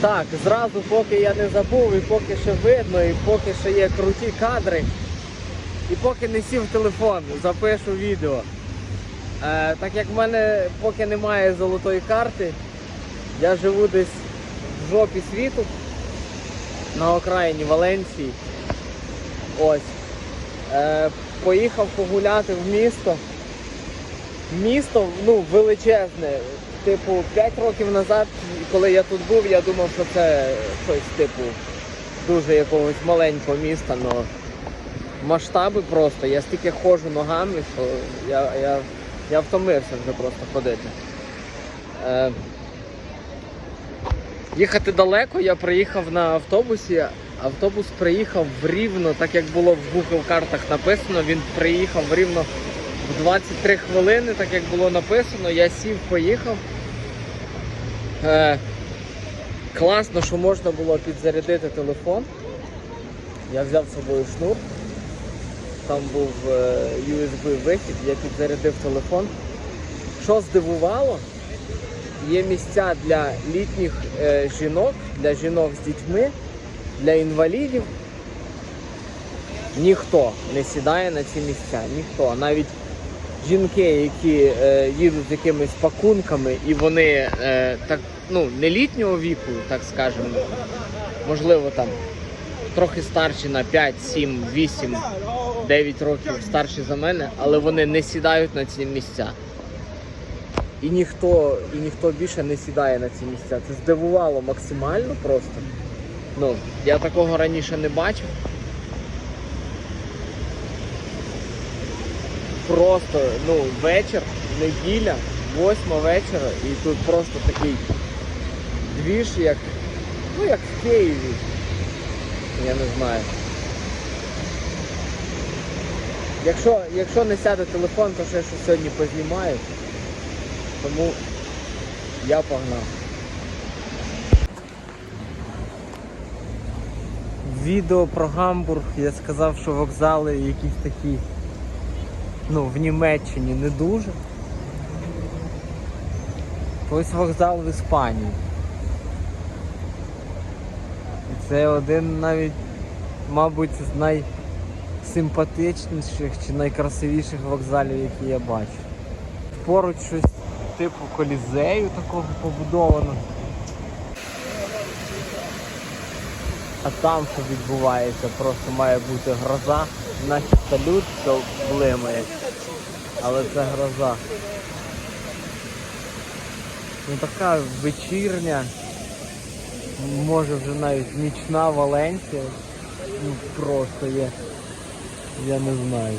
Так, зразу, поки я не забув, і поки ще видно, і поки ще є круті кадри, і поки не сів телефон, запишу відео. Е, так як в мене поки немає золотої карти, я живу десь в жопі світу на окраїні Валенції. Ось. Е, поїхав погуляти в місто. Місто ну, величезне. Типу, 5 років назад, коли я тут був, я думав, що це щось типу дуже якогось маленького міста, але масштаби просто. Я стільки ходжу ногами, що я, я, я втомився вже просто ходити. Е, їхати далеко, я приїхав на автобусі. Автобус приїхав в рівно, так як було в Google картах написано, він приїхав в рівно в 23 хвилини, так як було написано, я сів, поїхав. Е, класно, що можна було підзарядити телефон. Я взяв з собою шнур. Там був е, USB-вихід, я підзарядив телефон. Що здивувало, є місця для літніх е, жінок, для жінок з дітьми, для інвалідів. Ніхто не сідає на ці місця, ніхто. Навіть жінки, які е, їдуть з якимись пакунками, і вони е, так, ну, не літнього віку, так скажемо, можливо, там трохи старші на 5, 7, 8, 9 років старші за мене, але вони не сідають на ці місця. І ніхто, і ніхто більше не сідає на ці місця. Це здивувало максимально просто. Ну, я такого раніше не бачив. Просто, ну, вечір, неділя, восьма вечора, і тут просто такий двіж, як, ну, як в Києві. Я не знаю. Якщо, якщо не сяде телефон, то ще щось сьогодні познімаю. Тому я погнав. Відео про Гамбург я сказав, що вокзали якісь такі, ну, в Німеччині не дуже. Ось вокзал в Іспанії. І Це один навіть, мабуть, з найсимпатичніших чи найкрасивіших вокзалів, які я бачу. Поруч щось типу колізею такого побудовано. А там що відбувається, просто має бути гроза. Наші салют то блимає. Але це гроза. Ну така вечірня, може вже навіть нічна Валенція. Ну просто є. Я не знаю.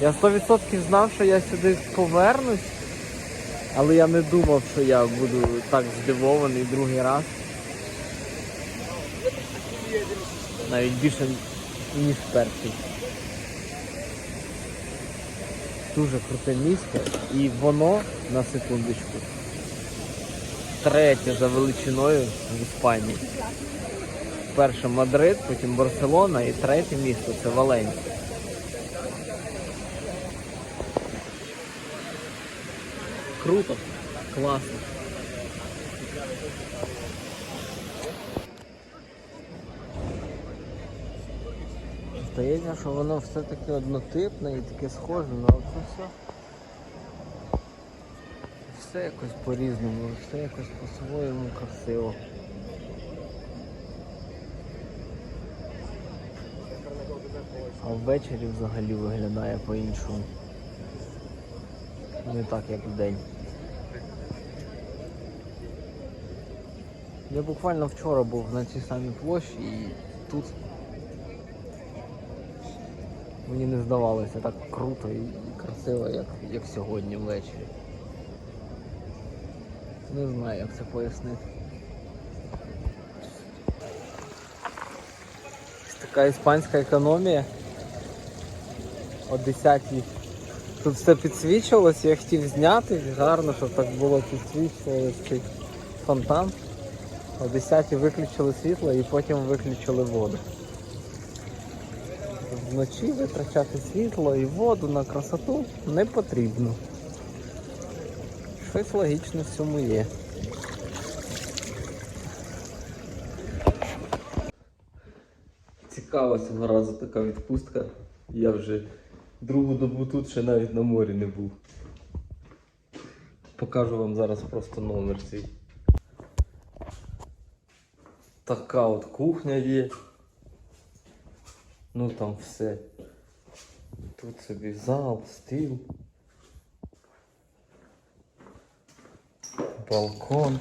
Я 100% знав, що я сюди повернусь, але я не думав, що я буду так здивований другий раз. Навіть більше, ніж перший. Дуже круте місто і воно, на секундочку, третє за величиною в Іспанії. Перше Мадрид, потім Барселона і третє місто це Валенсія. Круто, класно. Здається, що воно все таки однотипне і таке схоже, але це все. Все якось по-різному, все якось по-своєму красиво. А ввечері взагалі виглядає по-іншому. Не так, як вдень. Я буквально вчора був на цій самій площі і тут мені не здавалося так круто і красиво, як, як сьогодні ввечері. Не знаю, як це пояснити. Така іспанська економія. О 10 Тут все підсвічувалось, я хотів зняти, гарно, щоб так було підсвічувалось цей фонтан. О 10 виключили світло і потім виключили воду вночі витрачати світло і воду на красоту не потрібно. Щось логічне в цьому є. Цікава цього разу така відпустка. Я вже другу добу тут ще навіть на морі не був. Покажу вам зараз просто номер цей. Така от кухня є. Ну там все. Тут собі зал, стіл. Балкон.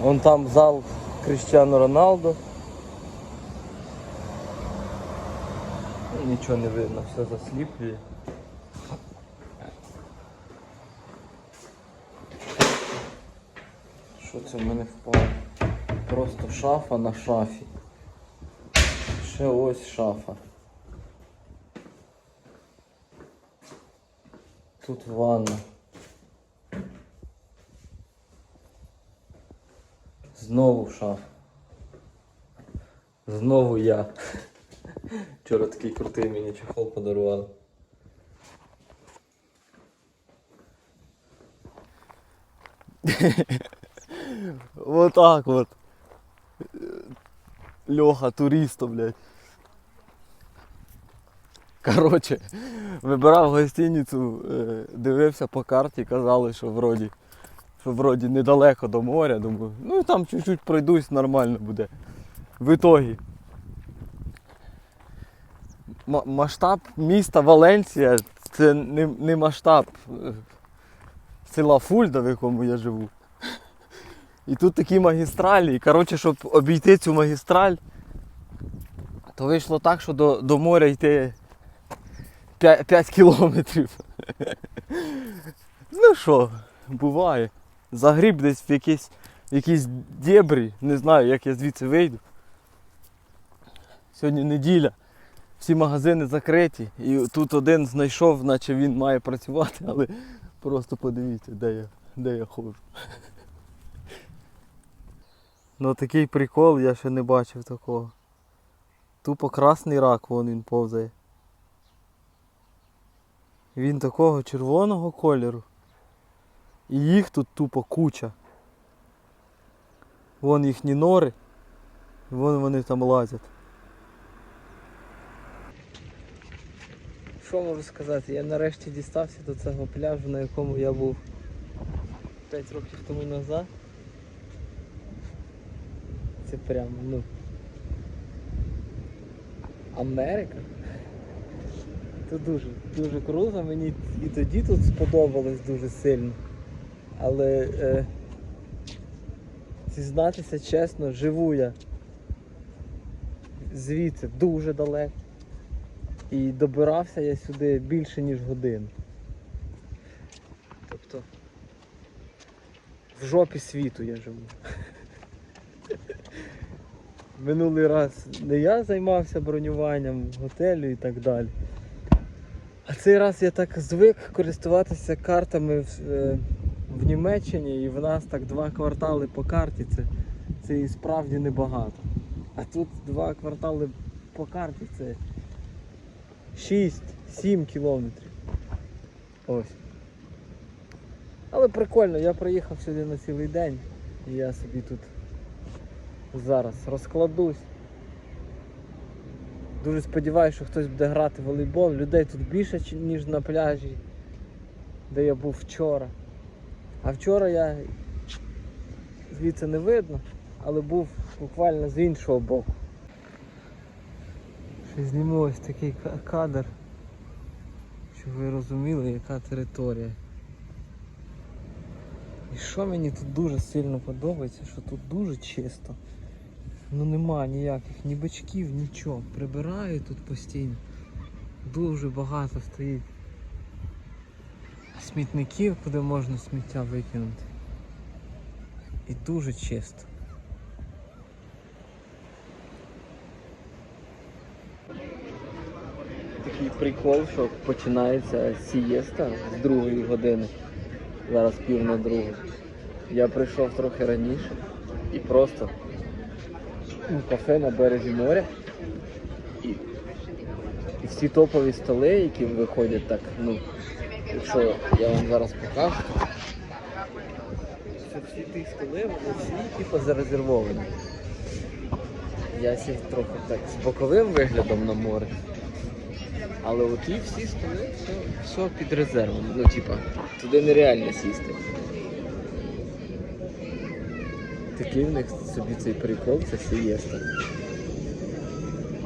Вон там зал Кріштіану Роналду. Нічого не видно, все засліплює. Що це в мене впало? Просто шафа на шафі. Ще ось шафа. Тут ванна. Знову шафа. Знову я. Вчора такий крутий мені чехол подарували. Вот так вот. Леха, туриста, блядь. Короче, вибирав гостиницю, е, дивився по карті, казали, що вроді, що вроді недалеко до моря. Думаю, ну там чуть-чуть пройдусь, нормально буде. В ітогі. ма- Масштаб міста Валенсія це не, не масштаб е, села Фульда, в якому я живу. І тут такі магістралі. І коротше, щоб обійти цю магістраль, то вийшло так, що до, до моря йти 5, 5 кілометрів. Ну що, буває. Загріб десь в якісь, якісь дєбрі, не знаю, як я звідси вийду. Сьогодні неділя, всі магазини закриті. І тут один знайшов, наче він має працювати, але просто подивіться, де я, де я ходжу. Ну такий прикол, я ще не бачив такого. Тупо красний рак, вон він повзає. Він такого червоного кольору. І їх тут тупо куча. Вон їхні нори. Вон вони там лазять. Що можу сказати? Я нарешті дістався до цього пляжу, на якому я був 5 років тому назад. Це прямо, ну. Америка. Це дуже, дуже круто. Мені і тоді тут сподобалось дуже сильно. Але е, зізнатися чесно, живу я звідси дуже далеко. І добирався я сюди більше, ніж годину. Тобто в жопі світу я живу. Минулий раз не я займався бронюванням готелю і так далі. А цей раз я так звик користуватися картами в, е, в Німеччині і в нас так два квартали по карті. Це, це і справді небагато. А тут два квартали по карті це 6-7 кілометрів. Ось. Але прикольно, я приїхав сюди на цілий день і я собі тут зараз розкладусь. Дуже сподіваюся, що хтось буде грати в волейбол. Людей тут більше, ніж на пляжі, де я був вчора. А вчора я звідси не видно, але був буквально з іншого боку. Ще зніму ось такий кадр, щоб ви розуміли, яка територія. І що мені тут дуже сильно подобається, що тут дуже чисто. Ну нема ніяких ні бичків, нічого. Прибираю тут постійно. Дуже багато стоїть смітників, куди можна сміття викинути. І дуже чисто. Такий прикол, що починається сієста з другої години. Зараз пів на другу. Я прийшов трохи раніше і просто кафе на березі моря. І, і всі топові столи, які виходять так, ну, якщо я вам зараз покажу, це всі ті столи, вони всі типу зарезервовані. Я сів трохи так з боковим виглядом на море. Але оті всі столи, все, все під резервом. Ну, типа, туди нереально сісти. Такий в них собі цей прикол, це сієста.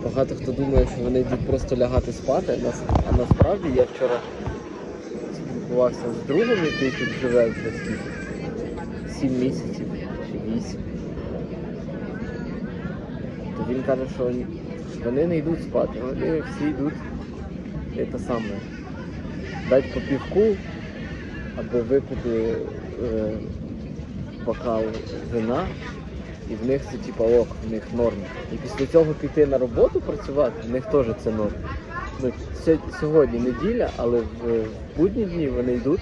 Багато хто думає, що вони йдуть просто лягати спати, а нас- а насправді я вчора спілкувався з другом, який тут живе вже скільки? Сім місяців чи вісім. То він каже, що вони не йдуть спати, вони всі йдуть те саме. Дать по півку або випити е, бокал вина, і в них це типа ок, в них норм. І після цього піти на роботу працювати, в них теж це норм. Ну, сьогодні неділя, але в, в будні дні вони йдуть,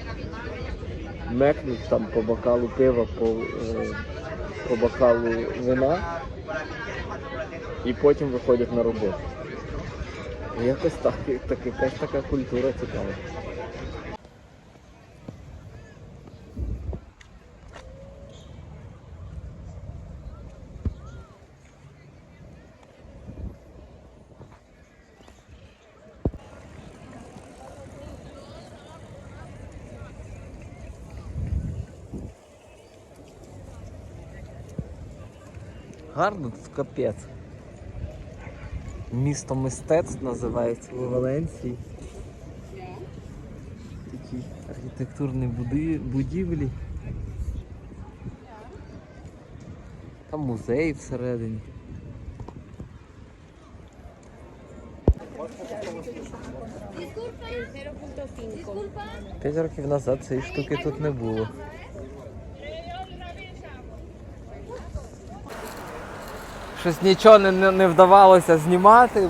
мекнуть там по бокалу пива, по, е, по бокалу вина і потім виходять на роботу. Якось так, так якась така культура цікава. Гарно тут капець. Місто мистецтв називається у Валенції. Такі архітектурні будівлі. Там музей всередині. Disculpa. El 0.5. Disculpa. П'ять років назад цієї штуки тут не було. Щось нічого не, не, вдавалося знімати.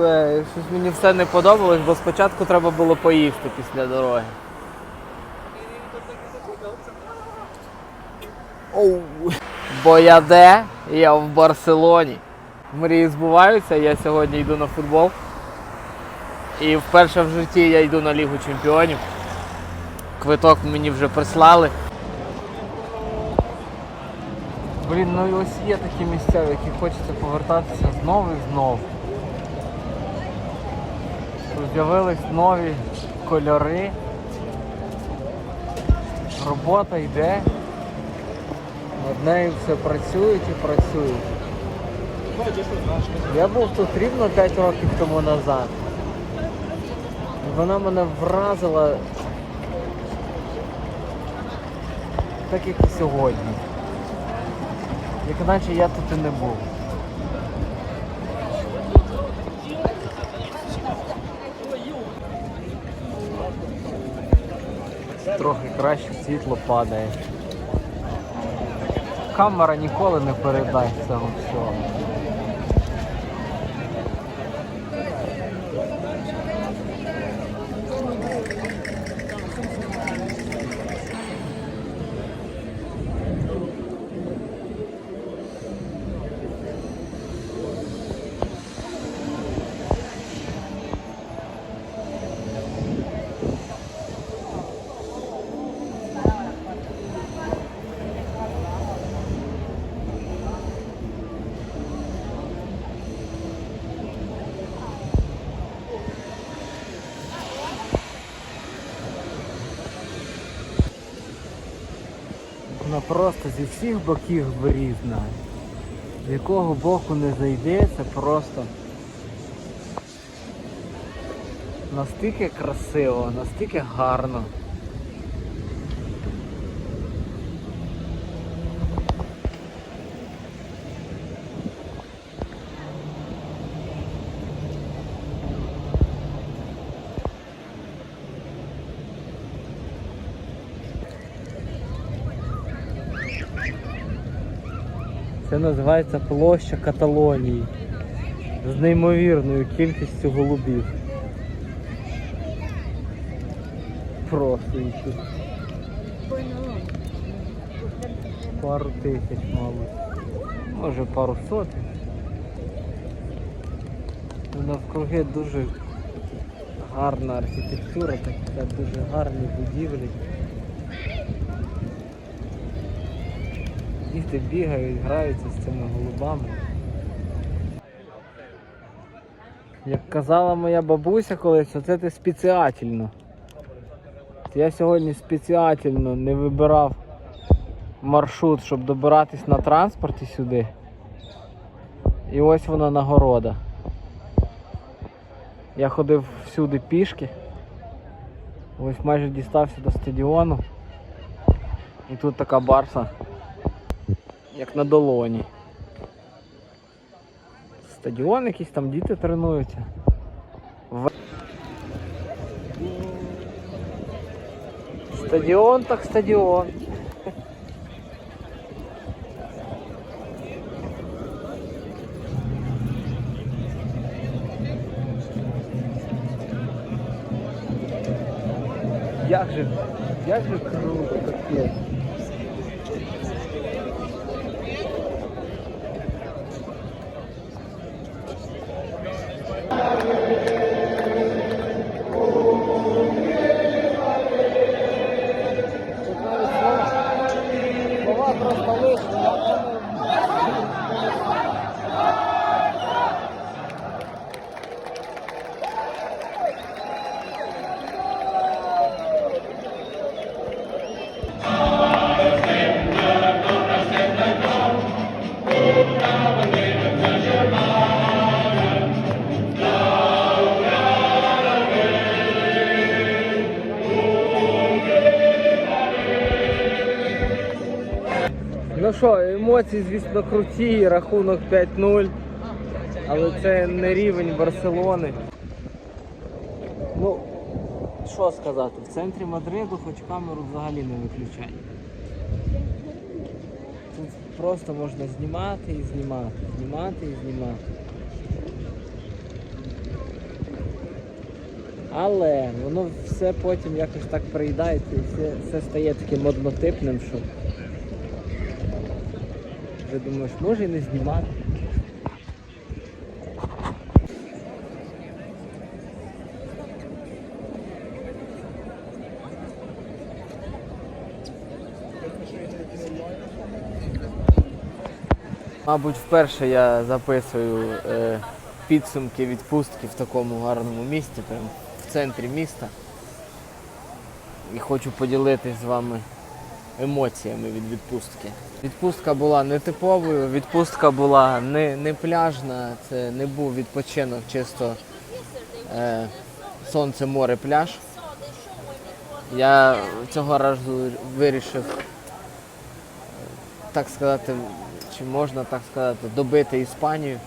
е, Щось мені все не подобалось, бо спочатку треба було поїсти після дороги. Оу. Бо я де? Я в Барселоні. Мрії збуваються, я сьогодні йду на футбол. І вперше в житті я йду на Лігу Чемпіонів. Квиток мені вже прислали. Блін, ну і ось є такі місця, в які хочеться повертатися знову і знову. З'явились нові кольори. Робота йде. Над нею все працюють і працюють. Я був тут рівно 5 років тому назад. Вона мене вразила так як і сьогодні. Як наче я тут і не був. Трохи краще світло падає. Камера ніколи не передасть цього всього. Вона просто зі всіх боків вирізна. З якого боку не зайде, це просто настільки красиво, настільки гарно. Називається площа Каталонії з неймовірною кількістю голубів. Просто їх пару тисяч, мабуть. Може пару сотень. Навкруги дуже гарна архітектура, така дуже гарні будівлі. Діти бігають, граються з цими голубами. Як казала моя бабуся колись, оце ти спеціательно. Я сьогодні спеціально не вибирав маршрут, щоб добиратись на транспорті сюди. І ось вона нагорода. Я ходив всюди пішки. Ось майже дістався до стадіону. І тут така барса, як на долоні. Стадіон якийсь там діти тренуються. Стадіон так стадіон. Як же, як же круто таке. Ну що, емоції, звісно, круті, рахунок 5-0. Але це не рівень Барселони. Ну, що сказати, в центрі Мадриду хоч камеру взагалі не виключай. Тут просто можна знімати і знімати, знімати і знімати. Але воно все потім якось так приїдається і все, все стає таким однотипним, що вже думаєш, може і не знімати. Мабуть, вперше я записую е, підсумки відпустки в такому гарному місті, прям в центрі міста. І хочу поділитись з вами емоціями від відпустки. Відпустка була не типовою, відпустка була не, не пляжна, це не був відпочинок, чисто е, сонце, море, пляж. Я цього разу вирішив, так сказати, чи можна так сказати, добити Іспанію.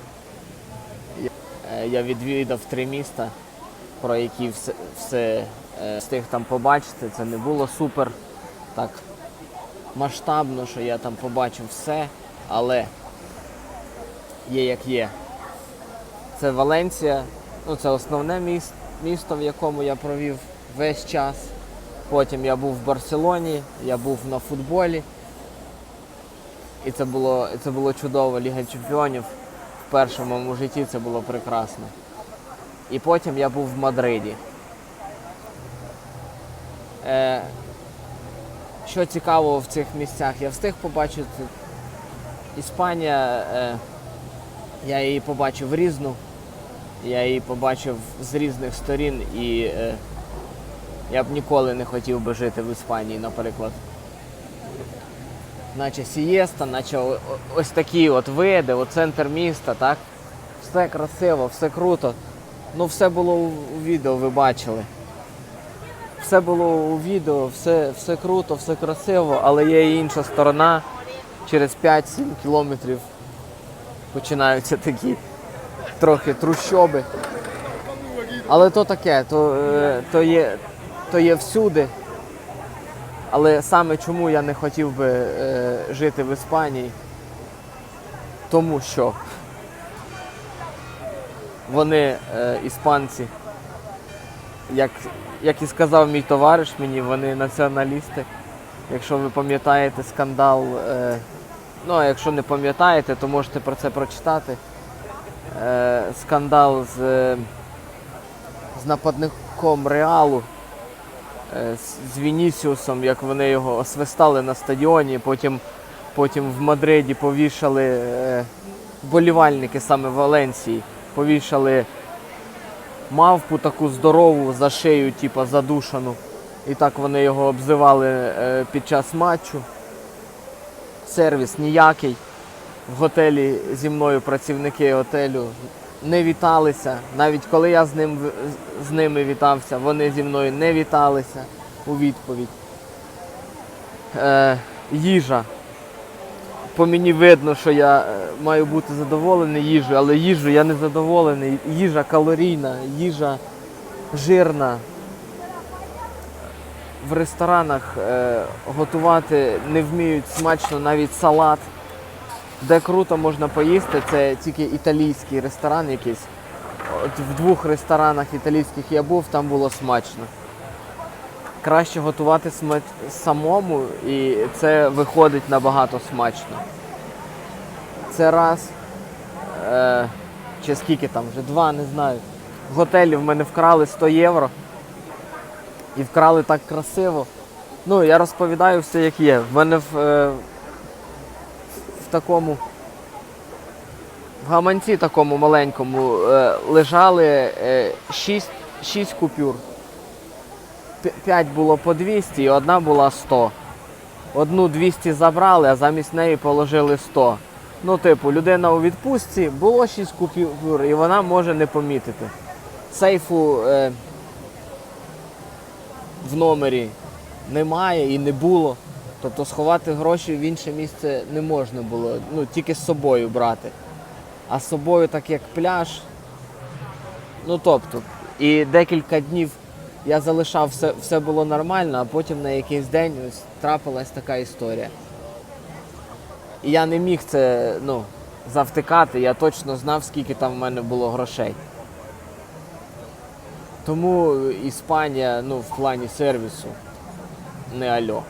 Я- е, відвідав три міста, про які все, все встиг там побачити. Це не було супер так масштабно, що я там побачив все, але є як є. Це Валенція, ну це основне міс- місто, в якому я провів весь час. Потім я був в Барселоні, я був на футболі. І це було, це було чудово, Ліга Чемпіонів. В моєму житті це було прекрасно. І потім я був в Мадриді. Е, що цікавого в цих місцях, я встиг побачити Іспанія, е, я її побачив різну, я її побачив з різних сторін і е, я б ніколи не хотів би жити в Іспанії, наприклад. Наче сієста, наче ось такі от види, от центр міста, так? Все красиво, все круто. Ну все було у відео, ви бачили. Все було у відео, все, все круто, все красиво, але є і інша сторона. Через 5-7 кілометрів починаються такі трохи трущоби. Але то таке, то, е, то, є, то є всюди. Але саме чому я не хотів би е, жити в Іспанії, тому що вони, е, іспанці, як, як і сказав мій товариш мені, вони націоналісти. Якщо ви пам'ятаєте скандал, е, ну а якщо не пам'ятаєте, то можете про це прочитати. Е, скандал з, е, з нападником Реалу е, з- Вінісіусом, як вони його освистали на стадіоні, потім Потім в Мадриді повішали е, болівальники саме Валенсії, повішали мавпу таку здорову за шию, типу задушану. І так вони його обзивали е, під час матчу. Сервіс ніякий. В готелі зі мною працівники готелю не віталися. Навіть коли я з, ним, з ними вітався, вони зі мною не віталися у відповідь. Е, їжа. По мені видно, що я е, маю бути задоволений їжею, але їжу я не задоволений. Їжа калорійна, їжа жирна. В ресторанах е, готувати не вміють смачно навіть салат. Де круто можна поїсти, це тільки італійський ресторан якийсь. От в двох ресторанах італійських я був, там було смачно. Краще готувати самому, і це виходить набагато смачно. Це раз. Е, чи скільки там вже? Два, не знаю. В готелі в мене вкрали 100 євро. І вкрали так красиво. Ну, я розповідаю все як є. В мене в, е, в такому в гаманці такому маленькому е, лежали е, 6, 6 купюр. 5 було по 200 і одна була 100. Одну 200 забрали, а замість неї положили 100. Ну, типу, людина у відпустці, було 6 купюр, і вона може не помітити. Сейфу е, в номері немає і не було. Тобто сховати гроші в інше місце не можна було, ну тільки з собою брати. А з собою, так як пляж. Ну тобто, і декілька днів я залишав все, все було нормально, а потім на якийсь день ось трапилась така історія. І я не міг це ну, завтикати, я точно знав, скільки там в мене було грошей. Тому Іспанія, ну, в плані сервісу не альо.